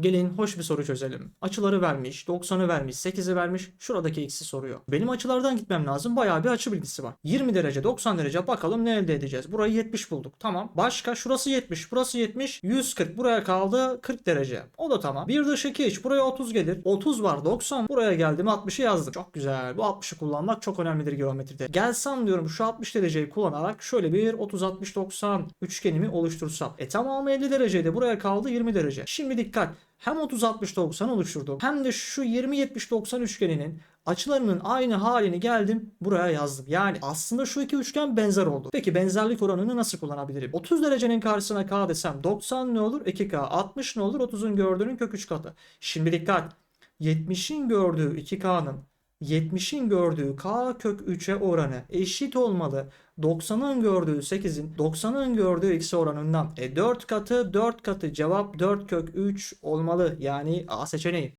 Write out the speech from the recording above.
Gelin hoş bir soru çözelim. Açıları vermiş, 90'ı vermiş, 8'i vermiş. Şuradaki x'i soruyor. Benim açılardan gitmem lazım. Bayağı bir açı bilgisi var. 20 derece, 90 derece bakalım ne elde edeceğiz. Burayı 70 bulduk. Tamam. Başka şurası 70, burası 70, 140. Buraya kaldı 40 derece. O da tamam. Bir dış 2 iç. Buraya 30 gelir. 30 var 90. Buraya geldim 60'ı yazdım. Çok güzel. Bu 60'ı kullanmak çok önemlidir geometride. Gelsem diyorum şu 60 dereceyi kullanarak şöyle bir 30 60 90 üçgenimi oluştursam. E tamamı 50 dereceydi. Buraya kaldı 20 derece. Şimdi dikkat. Hem 30 60 90 oluşturdum. Hem de şu 20 70 90 üçgeninin açılarının aynı halini geldim buraya yazdım. Yani aslında şu iki üçgen benzer oldu. Peki benzerlik oranını nasıl kullanabilirim? 30 derecenin karşısına k desem 90 ne olur? 2k. 60 ne olur? 30'un gördüğünün kök 3 katı. Şimdi dikkat. 70'in gördüğü 2k'nın 70'in gördüğü k kök 3'e oranı eşit olmalı. 90'ın gördüğü 8'in 90'ın gördüğü x oranından. E 4 katı 4 katı cevap 4 kök 3 olmalı. Yani A seçeneği.